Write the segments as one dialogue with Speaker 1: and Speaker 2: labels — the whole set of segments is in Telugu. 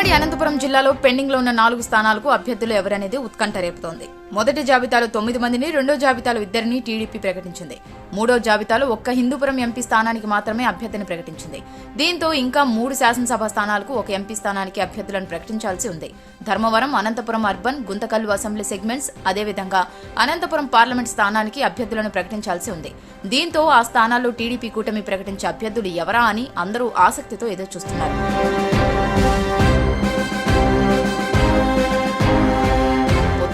Speaker 1: ఉమ్మడి అనంతపురం జిల్లాలో పెండింగ్లో ఉన్న నాలుగు స్థానాలకు అభ్యర్థులు ఎవరనేది ఉత్కంఠ రేపుతోంది. మొదటి జాబితాలో తొమ్మిది మందిని రెండో జాబితాలో ఇద్దరిని టీడీపీ ప్రకటించింది. మూడో జాబితాలో ఒక్క హిందూపురం ఎంపీ స్థానానికి మాత్రమే అభ్యర్థిని ప్రకటించింది. దీంతో ఇంకా మూడు శాసనసభ స్థానాలకు ఒక ఎంపీ స్థానానికి అభ్యర్థులను ప్రకటించాల్సి ఉంది. Dharmavaram Anantapuram urban Guntakal assembly segments అదేవిధంగా అనంతపురం పార్లమెంట్ స్థానానికి అభ్యర్థులను ప్రకటించాల్సి ఉంది. దీంతో ఆ స్థానాల్లో టీడీపీ కూటమి ప్రకటించే అభ్యర్థులు ఎవరా అని అందరూ ఆసక్తితో ఎదురుచూస్తున్నారు.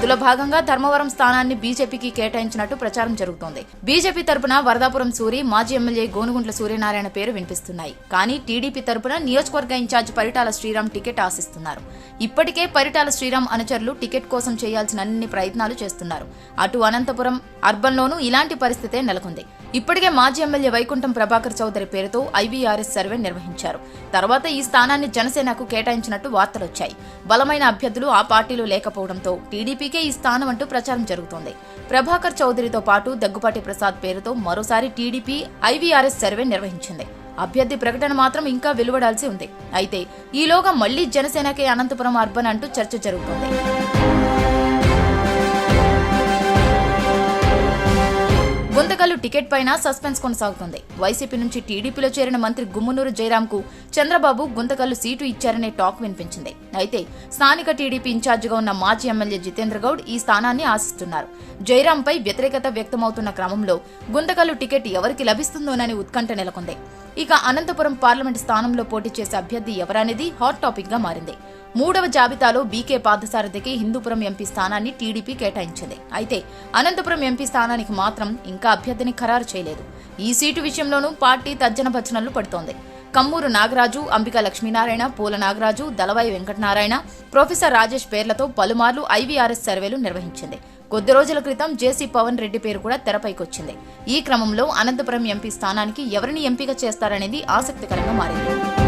Speaker 1: పొత్తులో భాగంగా ధర్మవరం స్థానాన్ని బీజేపీకి కేటాయించినట్టు ప్రచారం జరుగుతోంది. బీజేపీ తరపున వరదాపురం సూరి మాజీ ఎమ్మెల్యే గోనుగుంట్ల సూర్యనారాయణ పేరు వినిపిస్తున్నాయి. కానీ టీడీపీ తరపున నియోజకవర్గ ఇన్ఛార్జ్ పరిటాల శ్రీరామ్ టికెట్ ఆశిస్తున్నారు. ఇప్పటికే పరిటాల శ్రీరామ్ అనుచరులు టికెట్ కోసం చేయాల్సిన అన్ని ప్రయత్నాలు చేస్తున్నారు. అటు అనంతపురం అర్బన్లోనూ ఇలాంటి పరిస్థితే నెలకొంది. ఇప్పటికే మాజీ ఎమ్మెల్యే వైకుంఠం ప్రభాకర్ చౌదరి పేరుతో ఐవీఆర్ఎస్ సర్వే నిర్వహించారు. తర్వాత ఈ స్థానాన్ని జనసేనకు కేటాయించినట్టు వార్తలొచ్చాయి. బలమైన అభ్యర్థులు ఆ పార్టీలో లేకపోవడంతో టీడీపీకే ఈ స్థానం అంటూ ప్రచారం జరుగుతోంది. ప్రభాకర్ చౌదరితో పాటు దగ్గుపాటి ప్రసాద్ పేరుతో మరోసారి టీడీపీ ఐవీఆర్ఎస్ సర్వే నిర్వహించింది. అభ్యర్థి ప్రకటన మాత్రం ఇంకా వెలువడాల్సి ఉంది. అయితే ఈలోగా మళ్ళీ జనసేనకే అనంతపురం అర్బన్ అంటూ చర్చ జరుగుతోంది. గుంతకల్లు టికెట్ పైన సస్పెన్స్ కొనసాగుతుంది. వైసీపీ నుంచి టీడీపీలో చేరిన మంత్రి గుమ్మనూరు జయరాంకు చంద్రబాబు గుంతకల్లు సీటు ఇచ్చారనే టాక్ వినిపించింది. అయితే స్థానిక టీడీపీ ఇన్ఛార్జిగా ఉన్న మాజీ ఎమ్మెల్యే జితేంద్ర గౌడ్ ఈ స్థానాన్ని ఆశిస్తున్నారు. జయరాంపై వ్యతిరేకత వ్యక్తమవుతున్న క్రమంలో గుంతకల్లు టికెట్ ఎవరికి లభిస్తుందోనని ఉత్కంఠ నెలకొంది. ఇక అనంతపురం పార్లమెంట్ స్థానంలో పోటీ చేసే అభ్యర్థి ఎవరనేది హాట్ టాపిక్గా మారింది. మూడవ జాబితాలో బీకే పార్థసారథికి హిందూపురం ఎంపీ స్థానాన్ని టీడీపీ కేటాయించింది. అయితే అనంతపురం ఎంపీ స్థానానికి మాత్రం ఇంకా అభ్యర్థిని ఖరారు చేయలేదు. ఈ సీటు విషయంలోనూ పార్టీ తర్జన భజనలు పడుతోంది. కమ్మూరు నాగరాజు అంబికా లక్ష్మీనారాయణ పూల నాగరాజు దళవాయి వెంకటనారాయణ ప్రొఫెసర్ రాజేష్ పేర్లతో పలుమార్లు ఐవీఆర్ఎస్ సర్వేలు నిర్వహించింది. కొద్ది రోజుల క్రితం జేసీ పవన్ రెడ్డి పేరు కూడా తెరపైకొచ్చింది. ఈ క్రమంలో అనంతపురం ఎంపీ స్థానానికి ఎవరిని ఎంపిక చేస్తారనేది ఆసక్తికరంగా మారింది.